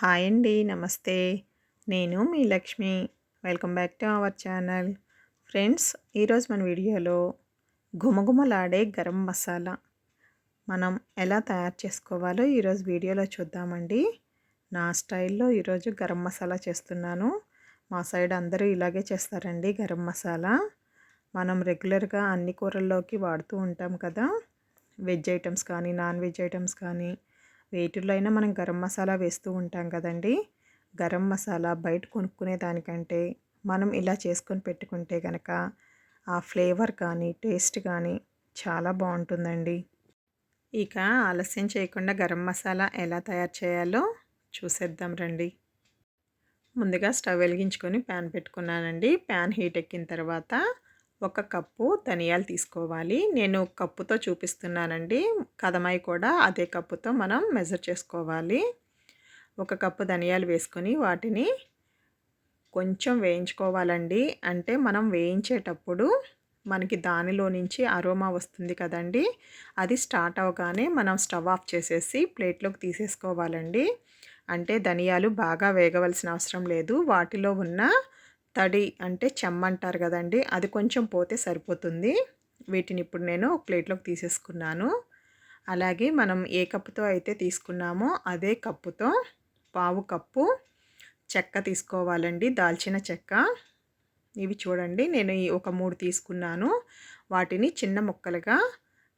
Hi అండి నమస్తే. నేను మీ Lakshmi. Welcome back to our channel. Friends ఈరోజు మన వీడియోలో గుమగుమలాడే గరం మసాలా మనం ఎలా తయారు చేసుకోవాలో ఈరోజు వీడియోలో చూద్దామండి. నా స్టైల్లో ఈరోజు గరం మసాలా చేస్తున్నాను. మా సైడ్ అందరూ ఇలాగే చేస్తారండి గరం మసాలా. మనం రెగ్యులర్గా అన్ని కూరల్లోకి వాడుతూ ఉంటాం కదా. వెజ్ ఐటమ్స్ కానీ నాన్ వెజ్ ఐటమ్స్ కానీ వేటిల్లో అయినా మనం గరం మసాలా వేస్తూ ఉంటాం కదండి. గరం మసాలా బయట కొనుక్కునే దానికంటే మనం ఇలా చేసుకొని పెట్టుకుంటే కనుక ఆ ఫ్లేవర్ కానీ టేస్ట్ కానీ చాలా బాగుంటుందండి. ఇక ఆలస్యం చేయకుండా గరం మసాలా ఎలా తయారు చేయాలో చూసేద్దాం రండి. ముందుగా స్టవ్ వెలిగించుకొని ప్యాన్ పెట్టుకున్నానండి. ప్యాన్ హీట్ ఎక్కిన తర్వాత ఒక కప్పు ధనియాలు తీసుకోవాలి. నేను కప్పుతో చూపిస్తున్నానండి. కదమాయి కూడా అదే కప్పుతో మనం మెజర్ చేసుకోవాలి. ఒక కప్పు ధనియాలు వేసుకొని వాటిని కొంచెం వేయించుకోవాలండి. అంటే మనం వేయించేటప్పుడు మనకి దానిలో నుంచి అరోమా వస్తుంది కదండి. అది స్టార్ట్ అవగానే మనం స్టవ్ ఆఫ్ చేసేసి ప్లేట్లోకి తీసేసుకోవాలండి. అంటే ధనియాలు బాగా వేగవలసిన అవసరం లేదు. వాటిలో ఉన్న తడి అంటే చెమ్మంటారు కదండి అది కొంచెం పోతే సరిపోతుంది. వీటిని ఇప్పుడు నేను ఒక ప్లేట్లోకి తీసేసుకున్నాను. అలాగే మనం ఏ కప్పుతో అయితే తీసుకున్నామో అదే కప్పుతో పావు కప్పు చెక్క తీసుకోవాలండి దాల్చిన చెక్క. ఇవి చూడండి నేను ఒక మూడు తీసుకున్నాను. వాటిని చిన్న ముక్కలుగా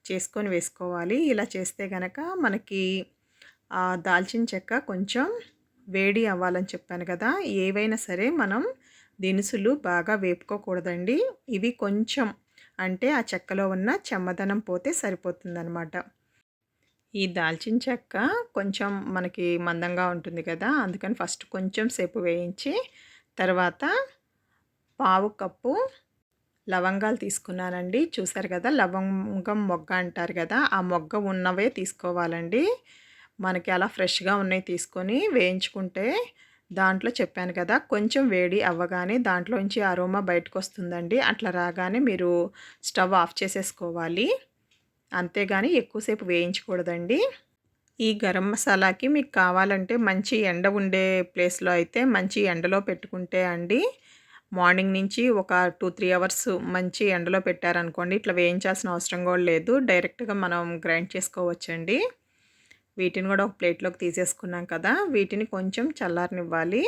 చేసుకొని వేసుకోవాలి. ఇలా చేస్తే కనుక మనకి దాల్చిన చెక్క కొంచెం వేడి అవ్వాలని చెప్పాను కదా ఏవైనా సరే మనం దినుసులు బాగా వేపుకోకూడదండి. ఇవి కొంచెం అంటే ఆ చెక్కలో ఉన్న చెమ్మదనం పోతే సరిపోతుందనమాట ఈ దాల్చిన చెక్క కొంచెం మనకి మందంగా ఉంటుంది కదా అందుకని ఫస్ట్ కొంచెం సేపు వేయించి తర్వాత పావు కప్పు లవంగాలు తీసుకున్నానండి. చూసారు కదా లవంగం మొగ్గ అంటారు కదా ఆ మొగ్గ ఉన్నవే తీసుకోవాలండి. మనకి అలా ఫ్రెష్గా ఉన్నాయి తీసుకొని వేయించుకుంటే దాంట్లో చెప్పాను కదా కొంచెం వేడి అవ్వగానే దాంట్లోంచి అరోమా బయటకు వస్తుందండి అట్లా రాగానే మీరు స్టవ్ ఆఫ్ చేసేసుకోవాలి. అంతేగాని ఎక్కువసేపు వేయించకూడదండి. ఈ గరం మసాలాకి మీకు కావాలంటే మంచి ఎండ ఉండే ప్లేస్లో అయితే మంచి ఎండలో పెట్టుకుంటే అండి మార్నింగ్ నుంచి ఒక టూ త్రీ అవర్స్ మంచి ఎండలో పెట్టారనుకోండి ఇట్లా వేయించాల్సిన అవసరం కూడా లేదు. డైరెక్ట్గా మనం గ్రైండ్ చేసుకోవచ్చండి. వీటిని కూడా ఒక ప్లేట్లోకి తీసేసుకున్నాం కదా. వీటిని కొంచెం చల్లారనివ్వాలి.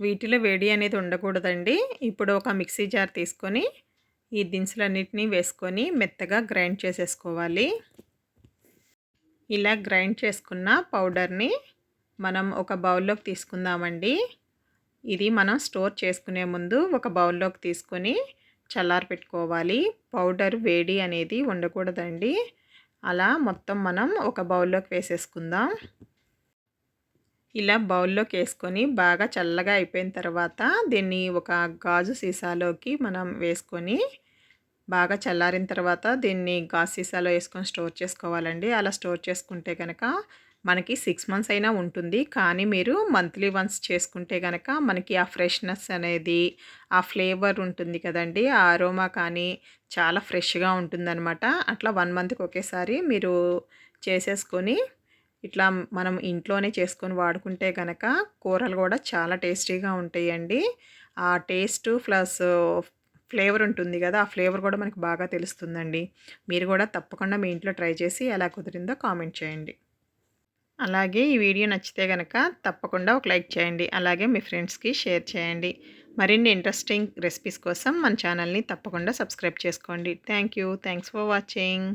వీటిలో వేడి అనేది ఉండకూడదండి. ఇప్పుడు ఒక మిక్సీ జార్ తీసుకొని ఈ దినుసులన్నిటినీ వేసుకొని మెత్తగా గ్రైండ్ చేసేసుకోవాలి. ఇలా గ్రైండ్ చేసుకున్న పౌడర్ని మనం ఒక బౌల్లోకి తీసుకుందామండి. ఇది మనం స్టోర్ చేసుకునే ముందు ఒక బౌల్లోకి తీసుకొని చల్లారి పెట్టుకోవాలి పౌడర్ వేడి అనేది ఉండకూడదండి. అలా మొత్తం మనం ఒక బౌల్లోకి వేసేసుకుందాం. ఇలా బౌల్లోకి వేసుకొని బాగా చల్లగా అయిపోయిన తర్వాత దీన్ని ఒక గాజు సీసాలోకి మనం వేసుకొని బాగా చల్లారిన తర్వాత దీన్ని గాజు సీసాలో వేసుకొని స్టోర్ చేసుకోవాలండి. అలా స్టోర్ చేసుకుంటే కనుక మనకి సిక్స్ మంత్స్ అయినా ఉంటుంది. కానీ మీరు మంత్లీ వన్స్ చేసుకుంటే కనుక మనకి ఆ ఫ్రెష్నెస్ అనేది ఆ ఫ్లేవర్ ఉంటుంది కదండి. ఆ అరోమా కానీ చాలా ఫ్రెష్గా ఉంటుందన్నమాట. అట్లా వన్ మంత్కి ఒకేసారి మీరు చేసేసుకొని ఇట్లా మనం ఇంట్లోనే చేసుకొని వాడుకుంటే కనుక కూరలు కూడా చాలా టేస్టీగా ఉంటాయండి. ఆ టేస్ట్ ప్లస్ ఫ్లేవర్ ఉంటుంది కదా ఆ ఫ్లేవర్ కూడా మనకు బాగా తెలుస్తుందండి. మీరు కూడా తప్పకుండా మీ ఇంట్లో ట్రై చేసి ఎలా కుదిరిందో కామెంట్ చేయండి. అలాగే ఈ వీడియో నచ్చితే కనుక తప్పకుండా ఒక లైక్ చేయండి అలాగే మీ ఫ్రెండ్స్కి షేర్ చేయండి. మరిన్ని ఇంట్రెస్టింగ్ రెసిపీస్ కోసం మన ఛానల్ని తప్పకుండా సబ్స్క్రైబ్ చేసుకోండి. Thank you thanks for watching.